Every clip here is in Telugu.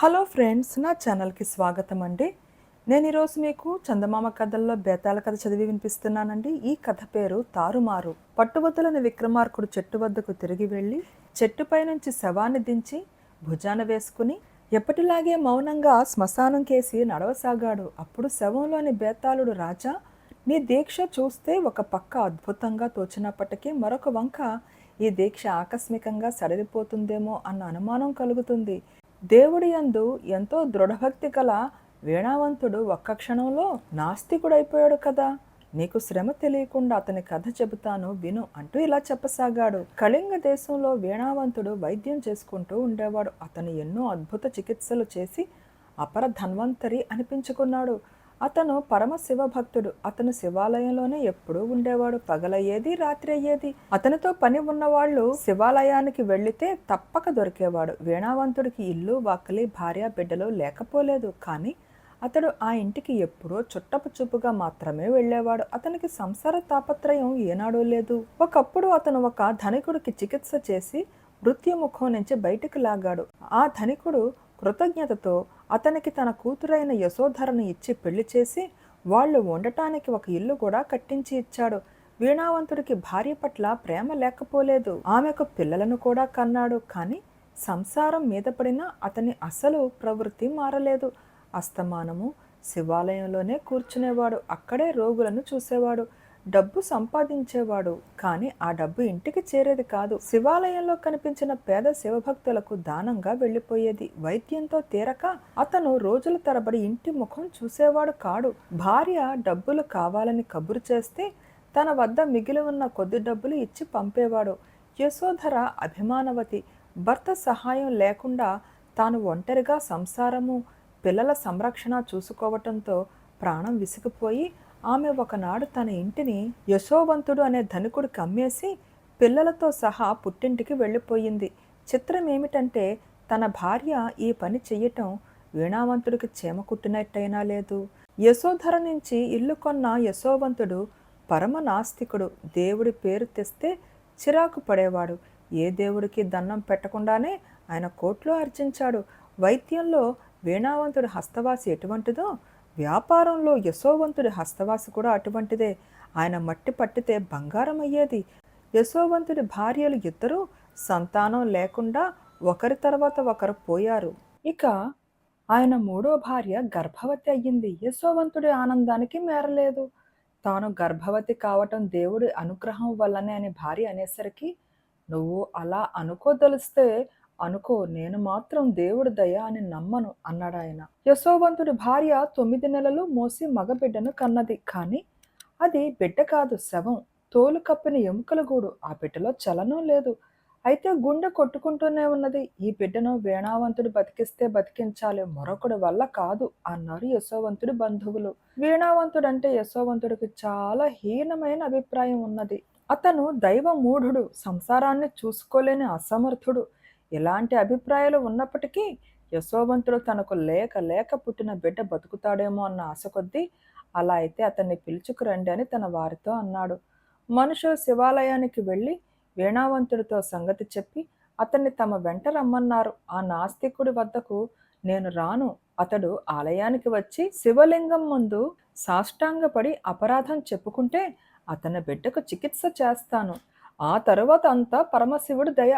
హలో ఫ్రెండ్స్ నా ఛానల్కి స్వాగతం అండి నేను ఈరోజు మీకు చందమామ కథల్లో బేతాళ కథ చదివి వినిపిస్తున్నానండి. ఈ కథ పేరు తారుమారు. పట్టుబద్దులని విక్రమార్కుడు చెట్టు వద్దకు తిరిగి వెళ్ళి చెట్టుపై నుంచి శవాన్ని దించి భుజాన వేసుకుని ఎప్పటిలాగే మౌనంగా శ్మశానం కేసి నడవసాగాడు. అప్పుడు శవంలోని బేతాళుడు రాజా నీ దీక్ష చూస్తే ఒక పక్క అద్భుతంగా తోచినప్పటికీ మరొక వంక ఈ దీక్ష ఆకస్మికంగా సడలిపోతుందేమో అన్న అనుమానం కలుగుతుంది. దేవుడి యందు ఎంతో దృఢభక్తి గల వీణావంతుడు ఒక్క క్షణంలో నాస్తికుడైపోయాడు కదా. నీకు శ్రమ తెలియకుండా అతని కథ చెబుతాను విను అంటూ ఇలా చెప్పసాగాడు. కళింగ దేశంలో వీణావంతుడు వైద్యం చేసుకుంటూ ఉండేవాడు. అతను ఎన్నో అద్భుత చికిత్సలు చేసి అపర ధన్వంతరి అనిపించుకున్నాడు. అతను పరమ శివ భక్తుడు అతను శివాలయంలోనే ఎప్పుడూ ఉండేవాడు. పగలయ్యేది రాత్రి అయ్యేది అతనితో పని ఉన్నవాళ్ళు శివాలయానికి వెళ్ళితే తప్పక దొరికేవాడు. వీణావంతుడికి ఇల్లు వాకలి భార్య బిడ్డలు లేకపోలేదు. కానీ అతడు ఆ ఇంటికి ఎప్పుడో చుట్టపు చూపుగా మాత్రమే వెళ్ళేవాడు. అతనికి సంసార తాపత్రయం ఏనాడూ లేదు. ఒకప్పుడు అతను ఒక ధనికుడికి చికిత్స చేసి మృత్యుముఖం నుంచి బయటకు లాగాడు. ఆ ధనికుడు కృతజ్ఞతతో అతనికి తన కూతురైన యశోధరను ఇచ్చి పెళ్ళి చేసి వాళ్ళు ఉండటానికి ఒక ఇల్లు కూడా కట్టించి ఇచ్చాడు. వీణావంతుడికి భార్య పట్ల ప్రేమ లేకపోలేదు. ఆమెకు పిల్లలను కూడా కన్నాడు. కానీ సంసారం మీద పడిన అతని అసలు ప్రవృత్తి మారలేదు. అస్తమానము శివాలయంలోనే కూర్చునేవాడు. అక్కడే రోగులను చూసేవాడు. డబ్బు సంపాదించేవాడు కానీ ఆ డబ్బు ఇంటికి చేరేది కాదు. శివాలయంలో కనిపించిన పేద శివభక్తులకు దానంగా వెళ్ళిపోయేది. వైద్యంతో తీరక అతను రోజుల తరబడి ఇంటి ముఖం చూసేవాడు కాడు. భార్య డబ్బులు కావాలని కబురు చేస్తే తన వద్ద మిగిలి ఉన్న కొద్ది డబ్బులు ఇచ్చి పంపేవాడు. యశోధర అభిమానవతి. భర్త సహాయం లేకుండా తాను ఒంటరిగా సంసారము పిల్లల సంరక్షణ చూసుకోవటంతో ప్రాణం విసిగిపోయి ఆమె ఒకనాడు తన ఇంటిని యశోవంతుడు అనే ధనికుడికి అమ్మేసి పిల్లలతో సహా పుట్టింటికి వెళ్ళిపోయింది. చిత్రం ఏమిటంటే తన భార్య ఈ పని చెయ్యటం వీణావంతుడికి చీమ కుట్టినట్టయినా లేదు. యశోధర నుంచి ఇల్లు కొన్న యశోవంతుడు పరమ నాస్తికుడు దేవుడి పేరు తెస్తే చిరాకు పడేవాడు. ఏ దేవుడికి దండం పెట్టకుండానే ఆయన కోట్లో అర్చించాడు వైద్యంలో వీణావంతుడి హస్తవాసి ఎటువంటిదో వ్యాపారంలో యశోవంతుడి హస్తవాసి కూడా అటువంటిదే. ఆయన మట్టి పట్టితే బంగారం అయ్యేది యశోవంతుడి భార్యలు ఇద్దరూ సంతానం లేకుండా ఒకరి తర్వాత ఒకరు పోయారు. ఇక ఆయన మూడో భార్య గర్భవతి అయ్యింది. యశోవంతుడి ఆనందానికి మేరలేదు. తాను గర్భవతి కావటం దేవుడి అనుగ్రహం వల్లనే అని భార్య అనేసరికి నువ్వు అలా అనుకోదలిస్తే అనుకో నేను మాత్రం దేవుడి దయ అని నమ్మను అన్నాడు ఆయన. యశోవంతుడి భార్య తొమ్మిది నెలలు మోసి మగబిడ్డను కన్నది. కానీ అది బిడ్డ కాదు శవం. తోలు కప్పిన ఎముకల గూడు. ఆ బిడ్డలో చలనం లేదు. అయితే గుండె కొట్టుకుంటూనే ఉన్నది. ఈ బిడ్డను వీణావంతుడు బతికిస్తే బతికించాలి. మరొకడి వల్ల కాదు అన్నారు యశోవంతుడి బంధువులు. వీణావంతుడు అంటే యశోవంతుడికి చాలా హీనమైన అభిప్రాయం ఉన్నది. అతను దైవ మూఢుడు సంసారాన్ని చూసుకోలేని అసమర్థుడు. ఇలాంటి అభిప్రాయాలు ఉన్నప్పటికీ యశోవంతుడు తనకు లేక లేక పుట్టిన బిడ్డ బతుకుతాడేమో అన్న ఆశ కొద్దీ అలా అయితే అతన్ని పిలుచుకురండి అని తన వారితో అన్నాడు. మనుషులు శివాలయానికి వెళ్ళి వీణావంతుడితో సంగతి చెప్పి అతన్ని తమ వెంట రమ్మన్నారు. ఆ నాస్తికుడి వద్దకు నేను రాను. అతడు ఆలయానికి వచ్చి శివలింగం ముందు సాష్టాంగపడి అపరాధం చెప్పుకుంటే అతని బిడ్డకు చికిత్స చేస్తాను. ఆ తరువాత అంతా పరమశివుడు దయ.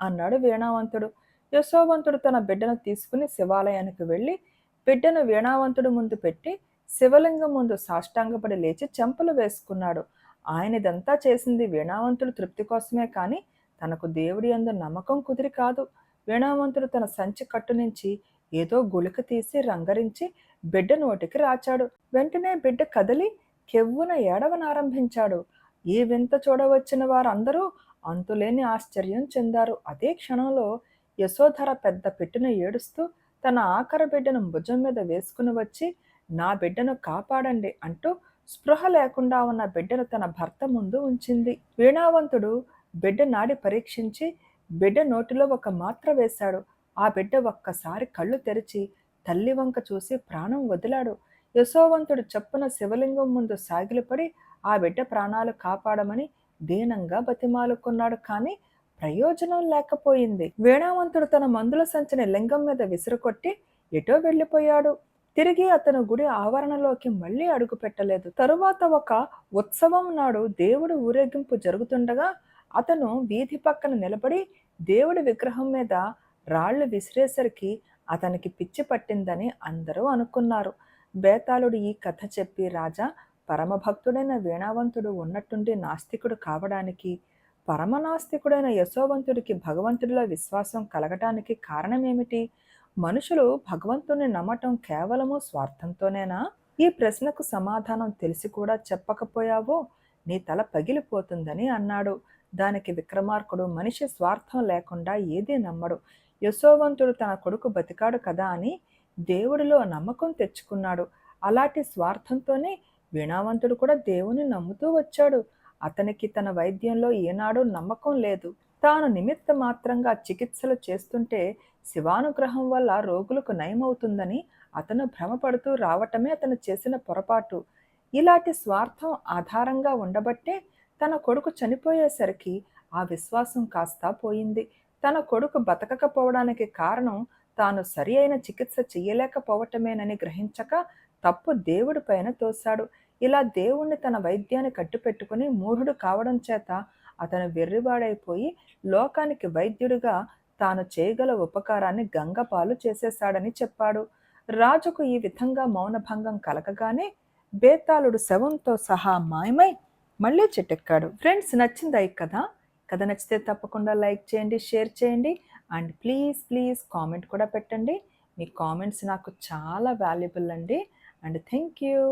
అన్నాడు వీణావంతుడు. యశోవంతుడు తన బిడ్డను తీసుకుని శివాలయానికి వెళ్ళి బిడ్డను వీణావంతుడు ముందు పెట్టి శివలింగం ముందు సాష్టాంగపడి లేచి చెంపలు వేసుకున్నాడు. ఆయనదంతా చేసింది వీణావంతుడు తృప్తి కోసమే కానీ తనకు దేవుడి అందు నమ్మకం కుదిరి కాదు. వీణావంతుడు తన సంచి కట్టు నుంచి ఏదో గుళిక తీసి రంగరించి బిడ్డ నోటికి రాచాడు. వెంటనే బిడ్డ కదిలి కెవ్వున ఏడవనారంభించాడు. ఈ వింత చూడవచ్చిన వారందరూ అంతులేని ఆశ్చర్యం చెందారు. అదే క్షణంలో యశోధర పెద్ద పెట్టిన ఏడుస్తూ తన ఆఖరి బిడ్డను భుజం మీద వేసుకుని వచ్చి నా బిడ్డను కాపాడండి అంటూ స్పృహ లేకుండా ఉన్న బిడ్డను తన భర్త ముందు ఉంచింది. వీణావంతుడు బిడ్డ నాడి పరీక్షించి బిడ్డ నోటిలో ఒక మాత్ర వేశాడు. ఆ బిడ్డ ఒక్కసారి కళ్ళు తెరిచి తల్లి వంక చూసి ప్రాణం వదిలాడు. యశోవంతుడు చెప్పున శివలింగం ముందు సాగిలపడి ఆ బిడ్డ ప్రాణాలు కాపాడమని దీనంగా బతిమాలుకున్నాడు కానీ ప్రయోజనం లేకపోయింది. వీణావంతుడు తన మందుల సంచిని లింగం మీద విసురుకొట్టి ఎటో వెళ్ళిపోయాడు. తిరిగి అతను గుడి ఆవరణలోకి మళ్ళీ అడుగు పెట్టలేదు. తరువాత ఒక ఉత్సవం నాడు దేవుడు ఊరేగింపు జరుగుతుండగా అతను వీధి పక్కన నిలబడి దేవుడి విగ్రహం మీద రాళ్ళు విసిరేసరికి అతనికి పిచ్చి పట్టిందని అందరూ అనుకున్నారు. బేతాళుడు ఈ కథ చెప్పి రాజా పరమభక్తుడైన వీణావంతుడు ఉన్నట్టుండి నాస్తికుడు కావడానికి పరమనాస్తికుడైన యశోవంతుడికి భగవంతుడిలో విశ్వాసం కలగటానికి కారణమేమిటి? మనుషులు భగవంతుని నమ్మటం కేవలము స్వార్థంతోనేనా? ఈ ప్రశ్నకు సమాధానం తెలిసి కూడా చెప్పకపోయావో? నీ తల పగిలిపోతుందని అన్నాడు. దానికి విక్రమార్కుడు మనిషి స్వార్థం లేకుండా ఏదీ నమ్మడు. యశోవంతుడు తన కొడుకు బతికాడు కదా అని దేవుడిలో నమ్మకం తెచ్చుకున్నాడు. అలాంటి స్వార్థంతోనే వీణావంతుడు కూడా దేవుని నమ్ముతూ వచ్చాడు. అతనికి తన వైద్యంలో ఏనాడు నమ్మకం లేదు. తాను నిమిత్త మాత్రంగా చికిత్సలు చేస్తుంటే శివానుగ్రహం వల్ల రోగులకు నయమవుతుందని అతను భ్రమపడుతూ రావటమే అతను చేసిన పొరపాటు. ఇలాంటి స్వార్థం ఆధారంగా ఉండబట్టే తన కొడుకు చనిపోయేసరికి ఆ విశ్వాసం కాస్తా పోయింది. తన కొడుకు బతకకపోవడానికి కారణం తాను సరి అయిన చికిత్స చేయలేకపోవటమేనని గ్రహించక తప్పు దేవుడి పైన తోశాడు. ఇలా దేవుణ్ణి తన వైద్యాన్ని కట్టుపెట్టుకుని మూఢుడు కావడం చేత అతను వెర్రివాడైపోయి లోకానికి వైద్యుడిగా తాను చేయగల ఉపకారాన్ని గంగపాలు చేసేశాడని చెప్పాడు. రాజుకు ఈ విధంగా మౌనభంగం కలగగానే బేతాళుడు శవంతో సహా మాయమై మళ్ళీ చెట్టెక్కాడు ఫ్రెండ్స్ నచ్చిందా ఈ కథ? కథ నచ్చితే తప్పకుండా లైక్ చేయండి షేర్ చేయండి అండ్ ప్లీజ్ ప్లీజ్ కామెంట్ కూడా పెట్టండి. మీ కామెంట్స్ నాకు చాలా వాల్యుబుల్ అండి అండ్ థ్యాంక్ యూ.